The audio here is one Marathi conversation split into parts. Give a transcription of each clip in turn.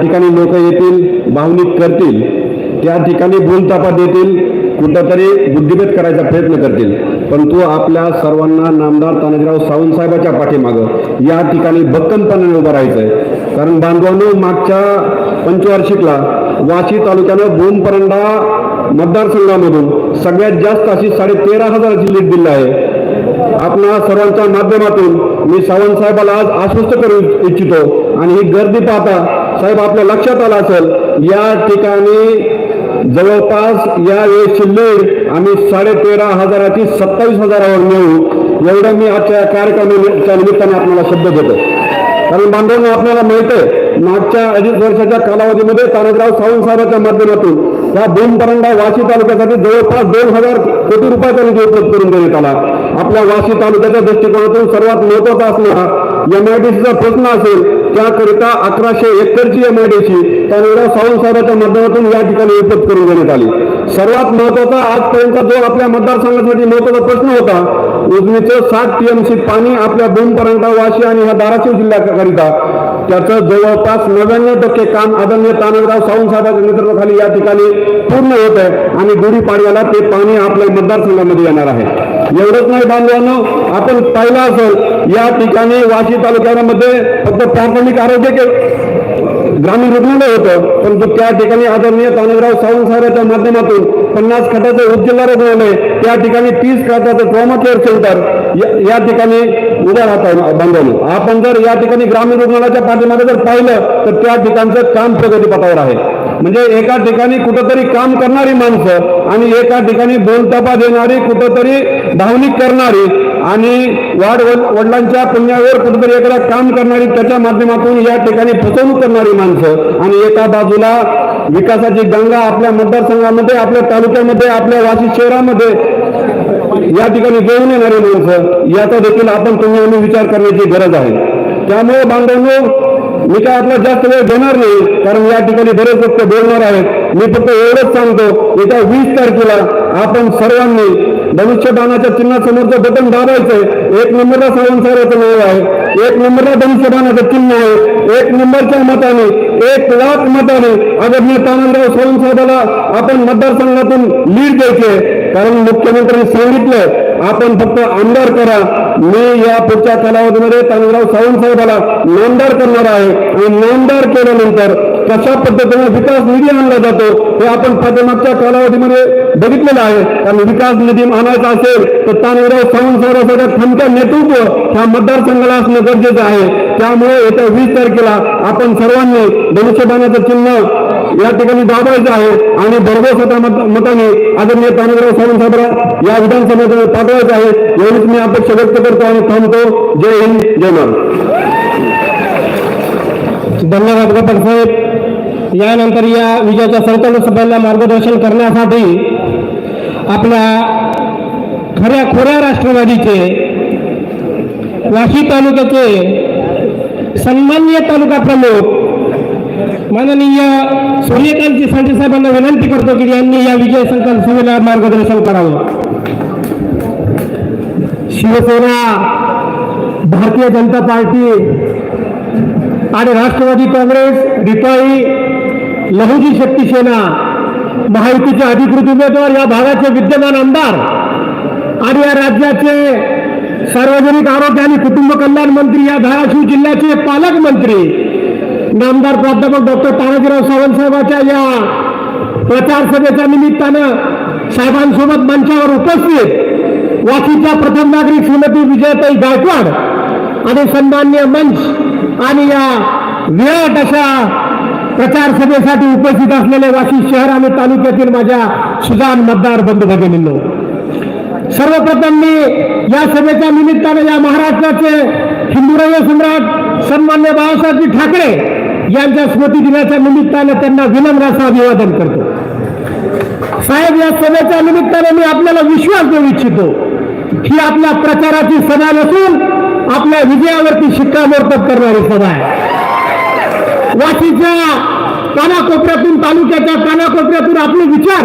ठिकाणी लोक येतील भावनिक करतील त्या ठिकाणी बोलतापा देतील कुठंतरी बुद्धिभेद करायचा प्रयत्न करतील. पण तो आपल्या सर्वांना नामदार तानाजीराव सावंतसाहेबाच्या पाठीमागं या ठिकाणी भक्कमपणाने उभं राहायचं आहे कारण बांधवांनो मागच्या पंचवार्षिकला वाशी तालुक्यानं बोमपरंडा मतदारसंघामधून सगळ्यात जास्त अशी साडे तेरा हजाराची लीड दिली आहे. आपणा सर्वांच्या माध्यमातून मी सावंतसाहेबाला आज आश्वस्त करू इच्छितो. आणि ही गर्दी पाहता साहेब आपल्या लक्षात आलं असेल या ठिकाणी जवळपास या वेळेची लीड आम्ही साडे तेरा हजाराची सत्तावीस हजारावर मिळू एवढं मी आजच्या कार्यक्रमाच्या निमित्ताने आपल्याला शब्द देतो. कारण बांधवांना आपल्याला मिळते मागच्या अडीच वर्षाच्या कालावधीमध्ये तानाजराव सावंत साहेबांच्या माध्यमातून या भूमपरंडा वाशी तालुक्यासाठी जवळपास दोन हजार कोटी रुपयाचा निधी उपलब्ध करून देण्यात आला. आपल्या वाशी तालुक्याच्या दृष्टिकोनातून सर्वात महत्त्वाचा असणारा एमआयडीसीचा प्रश्न असेल त्याकरिता अकराशे एकरची एमआयडीसी त्यावेळेला सावंत साहेबांच्या माध्यमातून या ठिकाणी उपलब्ध करून देण्यात आली. सर्वात महत्त्वाचा आजपर्यंत जो आपल्या मतदारसंघासाठी महत्त्वाचा प्रश्न होता उजनीचं सात टीएमसी पाणी आपल्या भूमपरंडा वाशी आणि ह्या धाराशिव जिल्ह्याकरिता त्याचं जवळपास नव्याण्णव टक्के काम आदरणीय तानाजीराव सावंत साहेबांच्या नेतृत्वाखाली या ठिकाणी पूर्ण होत आहे आणि गुढीपाडव्याला ते पाणी आपल्या मतदारसंघामध्ये येणार आहे. एवढंच नाही बांधवांनो आपण पाहिलं असेल या ठिकाणी वाशी तालुक्यामध्ये फक्त प्राथमिक आरोग्य के ग्रामीण रुग्णालय होतं परंतु त्या ठिकाणी आदरणीय तानाजीराव सावंत साहेबांच्या माध्यमातून पन्नास खाटाचं उपजिल्हा रुग्णालय त्या ठिकाणी तीस खाटाचं ट्रॉमा केअर सेंटर या- ठिकाणी उभं राहत बांधवलं. आपण जर या ठिकाणी ग्रामीण रुग्णालयाच्या पाठीमागे जर पाहिलं तर त्या ठिकाणचं काम प्रगतीपथावर आहे. म्हणजे एका ठिकाणी कुठंतरी काम करणारी माणसं आणि एका ठिकाणी बोलतापा देणारी कुठंतरी भावनिक करणारी आणि वाढ वडिलांच्या पुण्यावर कुठंतरी एखादा काम करणारी त्याच्या माध्यमातून या ठिकाणी फसवणूक करणारी माणसं आणि एका बाजूला विकासाची गंगा आपल्या मतदारसंघामध्ये आपल्या तालुक्यामध्ये आपल्या वाशी शहरामध्ये या ठिकाणी घेऊन येणारी माणसं याचा देखील आपण तुम्ही विचार करण्याची गरज आहे. त्यामुळे बांधवांनो मी काय आपला जास्त वेळ घेणार नाही कारण या ठिकाणी बरेच लोक बोलणार आहेत. मी फक्त एवढंच सांगतो येत्या वीस तारखेला आपण सर्वांनी भविष्यदानाच्या चिन्हासमोरचं बटन दाबायचंय एक नंबरला सावंत साहेबांचं नाव आहे एक नंबरला भविष्यदानाचं चिन्ह आहे एक नंबरच्या मताने एक लाख मताने आदरणीय तानाजीराव सावंत आपण मतदारसंघातून लीड द्यायचे कारण मुख्यमंत्र्यांनी सांगितलं आपण फक्त आमदार करा. मी या पुढच्या कालावधीमध्ये तानाजीराव सावंत साहेबाला नोंदार करणार आहे. आणि नामदार केल्यानंतर कशा पद्धतीने विकास निधी आणला जातो हे आपण पाठीमागच्या कालावधीमध्ये बघितलेलं आहे. कारण विकास निधी आणायचा असेल तर तानाजीराव सावंत साहेबांच्या खमक्या नेतृत्व ह्या मतदारसंघाला असणं गरजेचं आहे. त्यामुळे येत्या वीस तारखेला आपण सर्वांनी धनुष्यबाणाचं चिन्ह या ठिकाणी दाबायचं आहे आणि भरघोस मताने आदरणीय तानाजीराव सावंत साहेबांना या विधानसभेत पाठवायचं आहे. एवढीच मी अपेक्षा व्यक्त करतो आणि थांबतो. जय हिंद जय महाराज धन्यवाद गोपाल साहेब. यानंतर या विजयाच्या संकल्प सभेला मार्गदर्शन करण्यासाठी आपल्या खऱ्या खोऱ्या राष्ट्रवादीचे वाशी तालुक्याचे सन्मान्य तालुका प्रमुख माननीय सूर्यकांतजी सांडे साहेबांना विनंती करतो की यांनी या विजय संकल्प सभेला मार्गदर्शन करावं. शिवसेना भारतीय जनता पार्टी आणि राष्ट्रवादी काँग्रेस रिपाई लहुजी शक्ती सेना महायुतीचे अधिकृत उमेदवार या भागाचे विद्यमान आमदार आणि या राज्याचे सार्वजनिक आरोग्य आणि कुटुंब कल्याण मंत्री या धाराशिव जिल्ह्याचे पालकमंत्री नामदार प्राध्यापक डॉक्टर तानाजीराव सावंत साहेबांच्या या प्रचार सभेच्या निमित्तानं साहेबांसोबत मंचावर उपस्थित वाशीच्या प्रथम नागरिक श्रीमती विजयताई गायकवाड आणि सन्मान्य मंच आणि या विराट अशा प्रचार सभेसाठी उपस्थित असलेले वाशी शहर आणि तालुक्यातील माझ्या सुजान मतदार बंधू भगिनींनो सर्वप्रथम मी या सभेच्या निमित्ताने या महाराष्ट्राचे हिंदुराय सम्राट सन्मान्य बाळासाहेबजी ठाकरे यांच्या स्मृती दिनाच्या निमित्ताने त्यांना विनम्र असं अभिवादन करतो. साहेब या सभेच्या निमित्ताने मी आपल्याला विश्वास देऊ इच्छितो ही आपल्या प्रचाराची सभा नसून आपल्या विजयावरती शिक्कामोर्तब करणारी सभा आहे. वाशीच्या कानाकोपऱ्यातून तालुक्याच्या कानाकोपऱ्यातून आपले विचार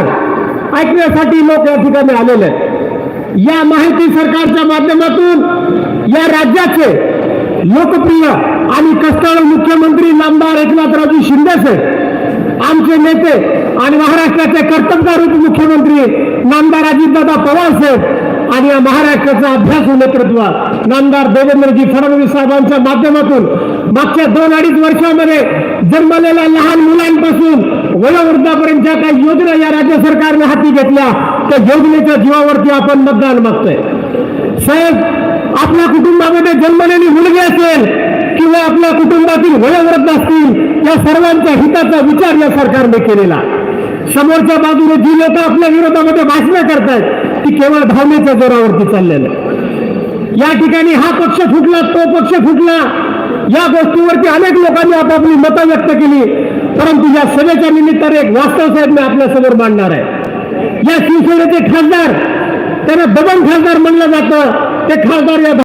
ऐकण्यासाठी लोक या ठिकाणी आलेले आहेत. या माहिती सरकारच्या माध्यमातून या राज्याचे लोकप्रिय आणि कष्टाळू मुख्यमंत्री नामदार एकनाथरावजी शिंदे साहेब आमचे नेते आणि महाराष्ट्राचे कर्तव्यरूप मुख्यमंत्री नामदार अजितदादा पवार साहेब आणि या महाराष्ट्राचा अभ्यास नेतृत्व नामदार देवेंद्रजी फडणवीस साहेबांच्या माध्यमातून मागच्या दोन अडीच वर्षामध्ये जन्मलेल्या लहान मुलांपासून वयोवृद्धापर्यंतच्या काही योजना या राज्य सरकारने हाती घेतल्या त्या योजनेच्या जीवावरती आपण मतदान मागतोय. साहेब आपल्या कुटुंबामध्ये जन्मलेली मुलगी असेल किंवा आपल्या कुटुंबातील वयोवृद्ध असतील या सर्वांच्या हिताचा विचार या सरकारने केलेला. समोरच्या बाजूने जी लोक आपल्या विरोधामध्ये भाषणं करतायत ती केवळ भावनेच्या जोरावरती चाललेलं या ठिकाणी हा पक्ष फुटला तो पक्ष फुटला या गोष्टीवरती अनेक लोकांनी आपापली मतं व्यक्त केली परंतु या सभेच्या निमित्ताने एक वास्तव साहेब मी आपल्यासमोर मांडणार आहे. या शिवसेनेचे खासदार त्यांना दबन खासदार म्हणलं जातं. ते खासदार या